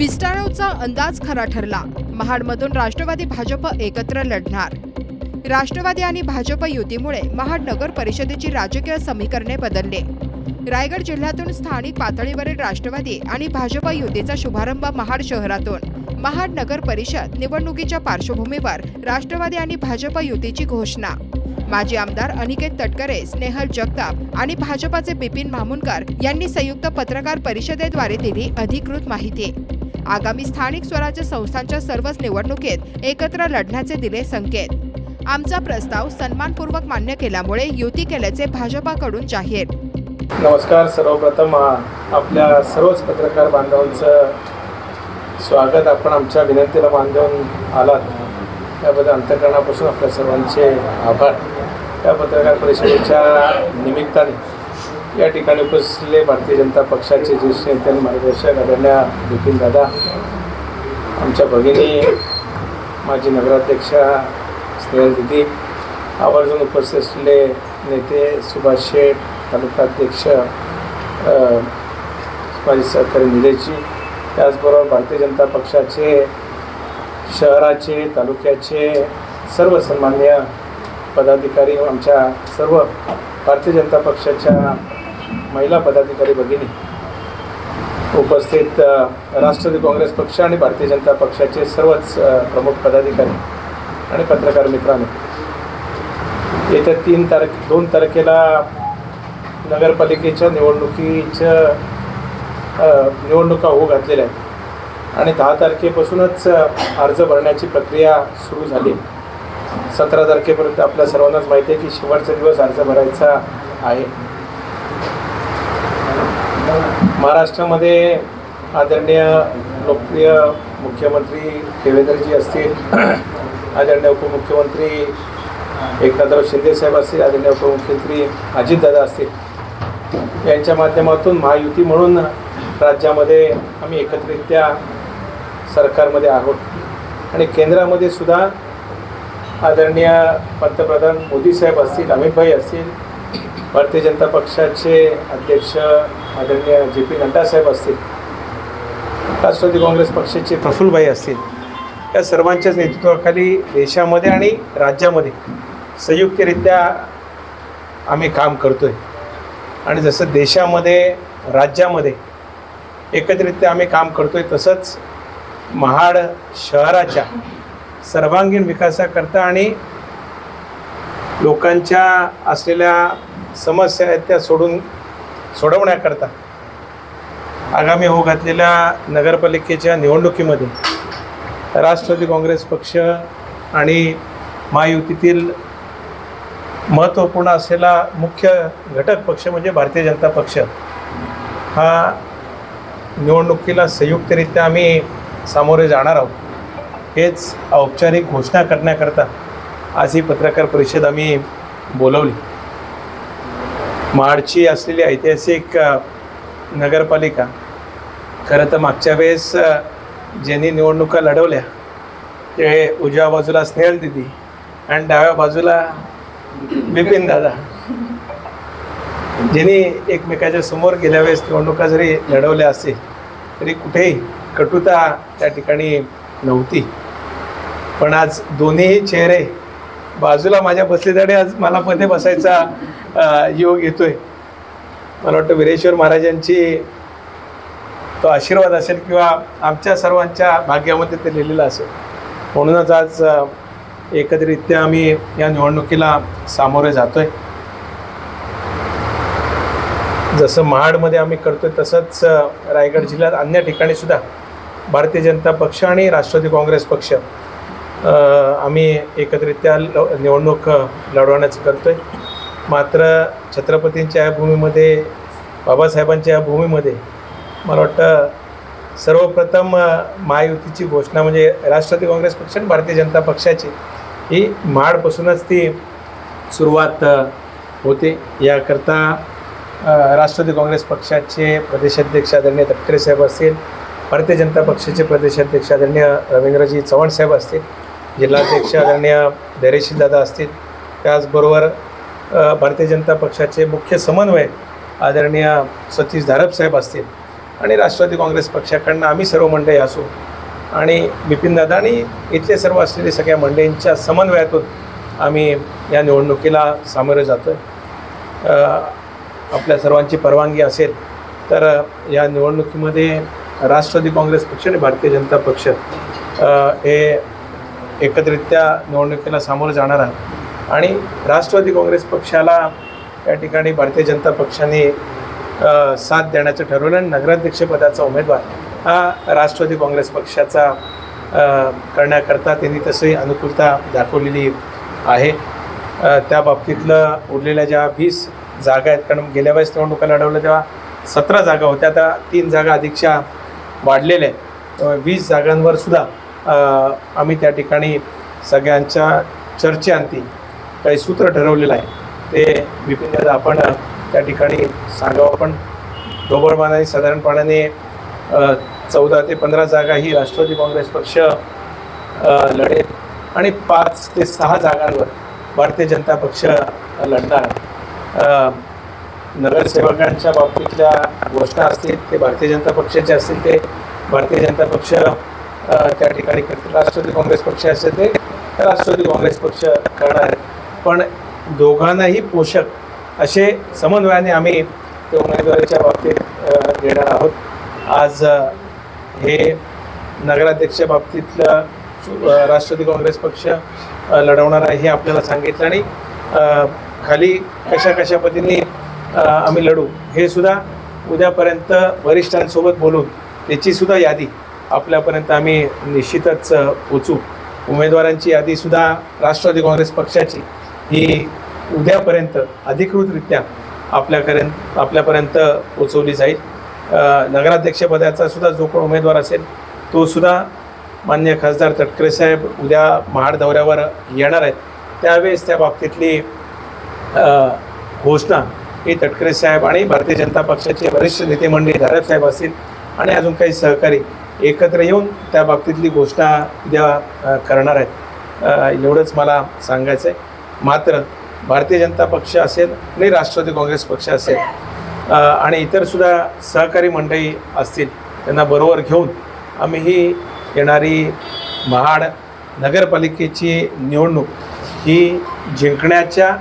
विस्टाळवचा अंदाज खरा ठरला. महाडमधून राष्ट्रवादी भाजप एकत्र लढणार. राष्ट्रवादी आणि भाजप युतीमुळे महाड नगर परिषदेची राजकीय समीकरणे बदलले. रायगड जिल्ह्यातून स्थानिक पातळीवरील राष्ट्रवादी आणि भाजप युतीचा शुभारंभ महाड शहरातून. महाड नगर परिषद निवडणुकीच्या पार्श्वभूमीवर राष्ट्रवादी आणि भाजप युतीची घोषणा. माजी आमदार अनिकेत तटकरे स्नेहल जगताप आणि भाजपाचे बिपिन मामुनकर यांनी संयुक्त पत्रकार परिषदेद्वारे दिली अधिकृत माहिती. आगामी स्थानिक स्वराज्य संस्थांच्या सर्वच निवडणुकीत एकत्र लढण्याचे दिले संकेत. आमचा प्रस्ताव सन्मानपूर्वक मान्य केल्यामुळे युती केल्याचे भाजपाकडून जाहीर. नमस्कार सर्वप्रथम आपल्या सर्वच पत्रकार बांधवांचं स्वागत. आपण आमच्या विनंतीला बांधून आलात. त्याबद्दल अंतकरणापासून आपल्या सर्वांचे आभार. त्या पत्रकार परिषदेच्या निमित्ताने या ठिकाणी उपस्थितले भारतीय जनता पक्षाचे ज्येष्ठ नेते मार्गदर्शक आदरणीय बिपिन दादा आमच्या भगिनी माजी नगराध्यक्षा स्नेहल दिदी आवर्जून उपस्थित असलेले नेते सुभाष शेठ तालुकाध्यक्ष अ, सहकारी निलेशजी त्याचबरोबर भारतीय जनता पक्षाचे शहराचे तालुक्याचे सर्व सन्मान्य पदाधिकारी आमच्या सर्व भारतीय जनता पक्षाच्या महिला पदाधिकारी भगिनी उपस्थित राष्ट्रवादी काँग्रेस पक्ष आणि भारतीय जनता पक्षाचे सर्वच प्रमुख पदाधिकारी आणि पत्रकार मित्रांनो येत्या तीन तारखे दोन तारखेला नगरपालिकेच्या निवडणुकीच्या निवडणुका होऊ घातलेल्या आहेत आणि दहा तारखेपासूनच अर्ज भरण्याची प्रक्रिया सुरू झाली सतरा तारखेपर्यंत आपल्या सर्वांनाच माहिती आहे की शेवटचा दिवस अर्ज भरायचा आहे. महाराष्ट्रामध्ये आदरणीय लोकप्रिय मुख्यमंत्री देवेंद्रजी असतील आदरणीय उपमुख्यमंत्री एकनाथराव शिंदेसाहेब असतील आदरणीय उपमुख्यमंत्री अजितदादा असतील यांच्या माध्यमातून महायुती म्हणून राज्यामध्ये आम्ही एकत्रित्या सरकारमध्ये आहोत. आणि केंद्रामध्ये सुद्धा आदरणीय पंतप्रधान मोदी साहेब असतील अमितभाई असतील भारतीय जनता पक्षाचे अध्यक्ष आदरणीय जे पी नड्डा साहेब असतील राष्ट्रवादी काँग्रेस पक्षाचे प्रफुल्लभाई असतील या सर्वांच्याच नेतृत्वाखाली देशामध्ये आणि राज्यामध्ये संयुक्तरित्या आम्ही काम करतो आहे आणि जसं देशामध्ये राज्यामध्ये एकत्रित्या आम्ही काम करतो आहे तसंच महाड शहराच्या सर्वांगीण विकासाकरता आणि लोकांच्या असलेल्या समस्या आहेत त्या सोडून सोडवण्याकरता आगामी होऊ घातलेल्या नगरपालिकेच्या निवडणुकीमध्ये राष्ट्रवादी काँग्रेस पक्ष आणि महायुतीतील महत्त्वपूर्ण असलेला मुख्य घटक पक्ष म्हणजे भारतीय जनता पक्ष हा निवडणुकीला संयुक्तरित्या आम्ही सामोरे जाणार आहोत. हेच औपचारिक घोषणा करण्याकरता आज ही पत्रकार परिषद आम्ही बोलवली. महाडची असलेली ऐतिहासिक नगरपालिका खरं तर मागच्या वेळेस ज्यांनी निवडणुका लढवल्या ते उजव्या बाजूला स्नेहल दिदी आणि डाव्या बाजूला बिपिन दादा. ज्यांनी एकमेकाच्या समोर गेल्या वेळेस निवडणुका जरी लढवल्या असतील तरी कुठेही कटुता त्या ठिकाणी नव्हती. पण आज दोन्ही चेहरे बाजूला माझ्या बसलेल्याने आज मला मध्ये बसायचा योग येतोय. मला वाटतं वीरेश्वर महाराजांची तो आशीर्वाद असेल किंवा आमच्या सर्वांच्या भाग्यामध्ये ते लिहिलेलं असेल. म्हणूनच आज एकत्रित्या आम्ही या निवडणुकीला सामोरे जातोय. जसं महाडमध्ये आम्ही करतोय तसंच रायगड जिल्ह्यात अन्य ठिकाणी सुद्धा भारतीय जनता पक्ष आणि राष्ट्रवादी काँग्रेस पक्ष आम्ही एकत्रित्या ल निवडणूक लढवण्याचं लढवण्याचं करतोय. मात्र छत्रपतींच्या या भूमीमध्ये बाबासाहेबांच्या या भूमीमध्ये मला वाटतं सर्वप्रथम महायुतीची घोषणा म्हणजे राष्ट्रवादी काँग्रेस पक्ष आणि भारतीय जनता पक्षाची ही महाडपासूनच ती सुरुवात होते. याकरता राष्ट्रवादी काँग्रेस पक्षाचे प्रदेशाध्यक्ष आदरणीय तटकरे साहेब असतील भारतीय जनता पक्षाचे प्रदेशाध्यक्ष आदरणीय रवींद्रजी चव्हाण साहेब असतील जिल्हाध्यक्ष आदरणीय धैर्यशील दादा असतील त्याचबरोबर भारतीय जनता पक्षाचे मुख्य समन्वय आदरणीय सतीश धारप साहेब असतील आणि राष्ट्रवादी काँग्रेस पक्षाकडनं आम्ही सर्व मंडळी असू आणि बिपिनदादा आणि इथले सर्व असलेले सगळ्या मंडळींच्या समन्वयातून आम्ही या निवडणुकीला सामोरं जातो आपल्या सर्वांची परवानगी असेल तर या निवडणुकीमध्ये राष्ट्रवादी काँग्रेस पक्ष आणि भारतीय जनता पक्ष हे एकत्रित्या निवडणुकीला सामोरं जाणार आहे. आणि राष्ट्रवादी काँग्रेस पक्षाला या ठिकाणी भारतीय जनता पक्षाने साथ देण्याचं ठरवलं आणि नगराध्यक्षपदाचा उमेदवार हा राष्ट्रवादी काँग्रेस पक्षाचा करण्याकरता त्यांनी तशी अनुकूलता दाखवलेली आहे. त्या बाबतीतलं उरलेल्या ज्या वीस जागा आहेत कारण गेल्या वेळेस निवडणुका लढवल्या तेव्हा सतरा जागा होत्या आता तीन जागा अधिकच्या वाढलेल्या आहेत. वीस जागांवर सुद्धा आम्ही त्या ठिकाणी सगळ्यांच्या चर्चेअंती काही सूत्र ठरवलेलं आहे. ते विपिन आपण त्या ठिकाणी सांगावं. पण ढोबळमानाने साधारणपणाने चौदा ते पंधरा जागा ही राष्ट्रवादी काँग्रेस पक्ष लढेल आणि पाच ते सहा जागांवर भारतीय जनता पक्ष लढणार. नगरसेवकांच्या बाबतीतल्या घोषणा असतील ते भारतीय जनता पक्षाचे असतील ते भारतीय जनता पक्ष त्या ठिकाणी करतील. राष्ट्रवादी काँग्रेस पक्ष असेल ते राष्ट्रवादी काँग्रेस पक्ष करणार पण दोघांनाही पोषक असे समन्वयाने आम्ही त्या उमेदवारीच्या बाबतीत घेणार आहोत. आज हे नगराध्यक्ष बाबतीतलं राष्ट्रवादी काँग्रेस पक्ष लढवणार आहे हे आपल्याला सांगितलं आणि खाली कशा कशा पद्धतीने आम्ही लढू हे सुद्धा उद्यापर्यंत वरिष्ठांसोबत बोलून त्याची सुद्धा यादी आपल्यापर्यंत आम्ही निश्चितच पोचू उमेदवारांची यादीसुद्धा राष्ट्रवादी काँग्रेस पक्षाची. ही उद्यापर्यंत अधिकृतरित्या आपल्यापर्यंत आपल्यापर्यंत पोचवली जाईल. नगराध्यक्षपदाचा सुद्धा जो कोण उमेदवार असेल तो सुद्धा मान्य खासदार तटकरे साहेब उद्या महाड दौऱ्यावर येणार आहेत. त्यावेळेस त्या बाबतीतली घोषणा ही तटकरे साहेब आणि भारतीय जनता पक्षाचे वरिष्ठ नेते मंडळी धारक साहेब असतील आणि अजून काही सहकारी एकत्र येऊन त्या बाबतीतली घोषणा उद्या करणार आहेत. एवढंच मला सांगायचं आहे मात्र भारतीय जनता पक्ष असेल आणि राष्ट्रवादी काँग्रेस पक्ष असेल आणि आणि इतरसुद्धा सहकारी मंडळी असतील त्यांना बरोबर घेऊन आम्ही ही येणारी महाड नगरपालिकेची निवडणूक ही जिंकण्याच्या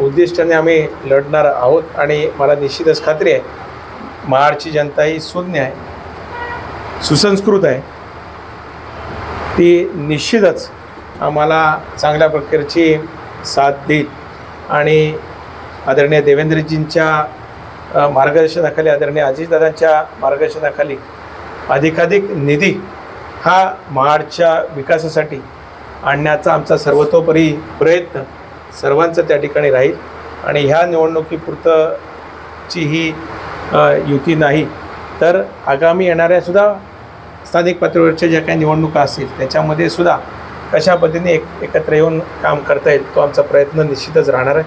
उद्दिष्टाने आम्ही लढणार आहोत आणि मला निश्चितच खात्री आहे महाडची जनता ही शून्य आहे. सुसंस्कृत आहे. ती निश्चितच आम्हाला चांगल्या प्रकारची साथ देईल. आणि आदरणीय देवेंद्रजींच्या मार्गदर्शनाखाली आदरणीय अजितदादांच्या मार्गदर्शनाखाली अधिकाधिक निधी हा महाडच्या विकासासाठी आणण्याचा आमचा सर्वतोपरी प्रयत्न सर्वांचं त्या ठिकाणी राहील. आणि ह्या निवडणुकीपुरतंची ही युती नाही तर आगामी येणाऱ्यासुद्धा स्थानिक पातळीवरच्या ज्या काही निवडणुका असतील त्याच्यामध्ये सुद्धा कशा पद्धतीने एक एकत्र येऊन काम करता येईल तो आमचा प्रयत्न निश्चितच राहणार आहे.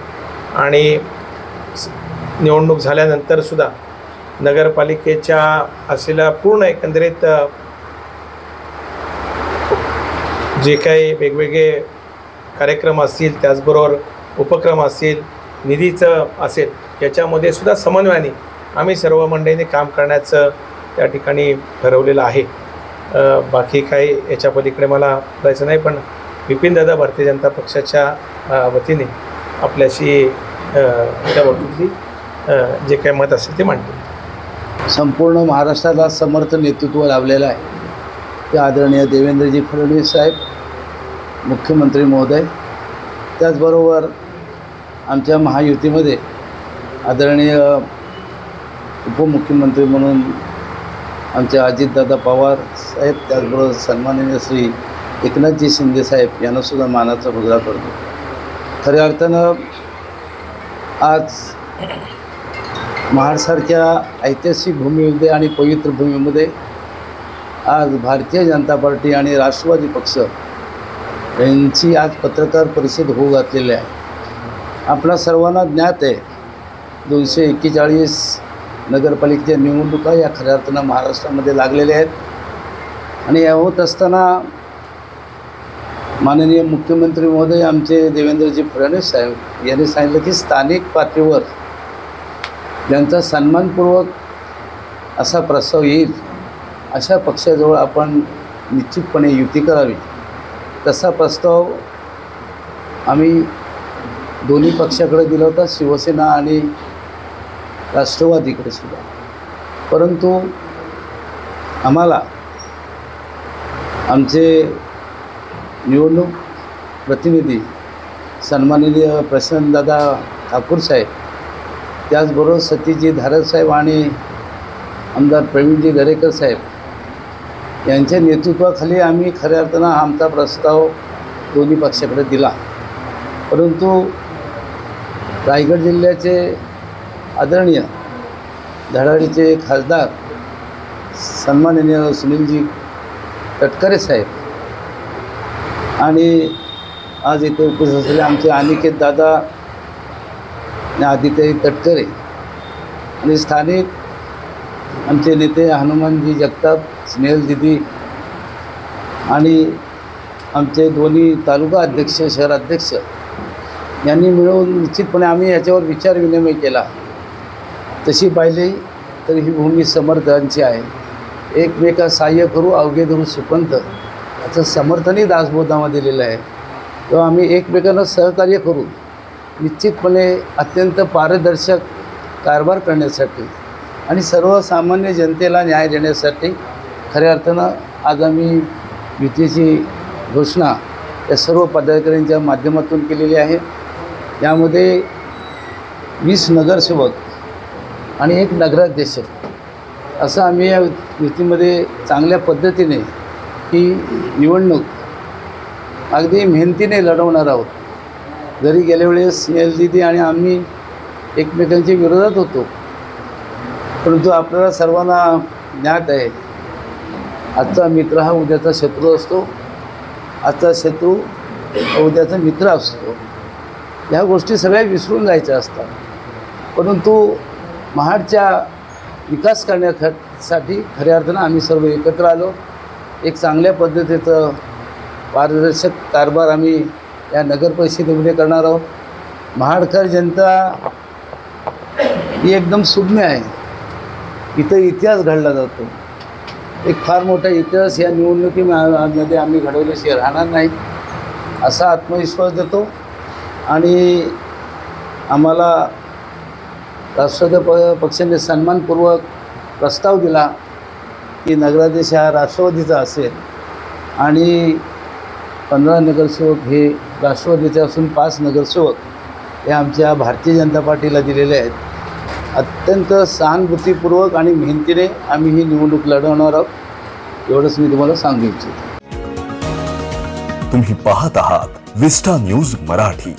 आणि निवडणूक झाल्यानंतर सुद्धा नगरपालिकेच्या असलेल्या पूर्ण एकंदरीत जे काही वेगवेगळे कार्यक्रम असतील त्याचबरोबर उपक्रम असतील निधीचं असेल याच्यामध्ये सुद्धा समन्वयाने आम्ही सर्व मंडळींनी काम करण्याचं त्या ठिकाणी ठरवलेलं आहे. बाकी काही याच्या पलीकडे मला बोलायचं नाही पण बिपिनदादा भारतीय जनता पक्षाच्या वतीने आपल्याशी त्या बाबतीतली जे काही मत असेल ते मांडतील. संपूर्ण महाराष्ट्राला समर्थ नेतृत्व लाभलेलं आहे. ते आदरणीय देवेंद्रजी फडणवीस साहेब मुख्यमंत्री महोदय. त्याचबरोबर आमच्या महायुतीमध्ये आदरणीय उपमुख्यमंत्री म्हणून आमचे अजितदादा पवार साहेब त्याचबरोबर सन्माननीय श्री एकनाथजी शिंदे साहेब यांनासुद्धा मानाचा मुजरा करतो खऱ्या अर्थानं आज महाडसारख्या ऐतिहासिक भूमीमध्ये आणि पवित्र भूमीमध्ये आज भारतीय जनता पार्टी आणि राष्ट्रवादी पक्ष यांची आज पत्रकार परिषद होऊ घातलेली आहे. आपल्या सर्वांना ज्ञात आहे दोनशे एक्केचाळीस नगरपालिकेच्या निवडणुका या खऱ्या अर्थानं महाराष्ट्रामध्ये लागलेल्या आहेत. आणि या होत असताना माननीय मुख्यमंत्री महोदय आमचे देवेंद्रजी फडणवीस साहेब यांनी सांगितलं की स्थानिक पातळीवर ज्यांचा सन्मानपूर्वक असा प्रस्ताव येईल अशा पक्षाजवळ आपण निश्चितपणे युती करावी. तसा प्रस्ताव आम्ही दोन्ही पक्षाकडे दिला होता शिवसेना आणि राष्ट्रवादीकडे सुद्धा. परंतु आम्हाला आमचे निवडणूक प्रतिनिधी सन्माननीय प्रसन्नदादा ठाकूर साहेब त्याचबरोबर सतीजी धारक साहेब आणि आमदार प्रवीणजी दरेकर साहेब यांच्या नेतृत्वाखाली आम्ही खऱ्या अर्थानं आमचा प्रस्ताव दोन्ही पक्षाकडे दिला. परंतु रायगड जिल्ह्याचे आदरणीय धडाडीचे खासदार सन्माननीय सुनीलजी तटकरे साहेब आणि आज इथे उपस्थित असलेले आमचे अनिकेत दादा आणि आदित्य तटकरे आणि स्थानिक आमचे नेते हनुमानजी जगताप स्नेहल दिदी आणि आमचे दोन्ही तालुका अध्यक्ष शहराध्यक्ष यांनी मिळून निश्चितपणे आम्ही याच्यावर विचार विनिमय केला. तशी पाहिली तर ही भूमी समर्थांची आहे. एकमेका सहाय्य करू अवघे धरू सुपंत याचं समर्थनही दासबोधामध्ये दिलेलं आहे. तेव्हा आम्ही एकमेकांना सहकार्य करू निश्चितपणे अत्यंत पारदर्शक कारभार करण्यासाठी आणि सर्वसामान्य जनतेला न्याय देण्यासाठी खऱ्या अर्थानं आज आम्ही युतीची घोषणा या सर्व पदाधिकाऱ्यांच्या माध्यमातून केलेली आहे. यामध्ये वीस नगरसेवक आणि एक नगराध्यक्ष असं आम्ही या युतीमध्ये चांगल्या पद्धतीने ही निवडणूक अगदी मेहनतीने लढवणार आहोत. जरी गेल्या वेळेस एल दिदी आणि आम्ही एकमेकांच्या विरोधात होतो परंतु आपल्याला सर्वांना ज्ञात आहे आजचा मित्र हा उद्याचा शत्रू असतो आजचा शत्रू उद्याचा मित्र असतो. ह्या गोष्टी सगळ्या विसरून जायच्या असतात. परंतु महाडच्या विकास करण्यासाठी खऱ्या अर्थानं आम्ही सर्व एकत्र आलो. एक चांगल्या पद्धतीचं पारदर्शक कारभार आम्ही या नगर परिषदेमध्ये करणार आहोत. महाडकर जनता ही एकदम सुज्ञ आहे. इथं इतिहास घडला जातो. एक फार मोठा इतिहास या निवडणुकीमध्ये आम्ही घडवल्याशिवाय राहणार नाही असा आत्मविश्वास देतो. आणि आम्हाला राष्ट्रवादी प पक्षाने सन्मानपूर्वक प्रस्ताव दिला की नगराध्यक्ष हा राष्ट्रवादीचा असेल. आणि पंधरा नगरसेवक हे राष्ट्रवादीचे असून पाच नगरसेवक हे आमच्या भारतीय जनता पार्टीला दिलेले आहेत. अत्यंत सहानुभूतीपूर्वक आणि मेहनतीने आम्ही ही निवडणूक लढवणार आहोत. एवढंच मी तुम्हाला सांगू इच्छितो. तुम्ही पाहत आहात विस्टा न्यूज मराठी.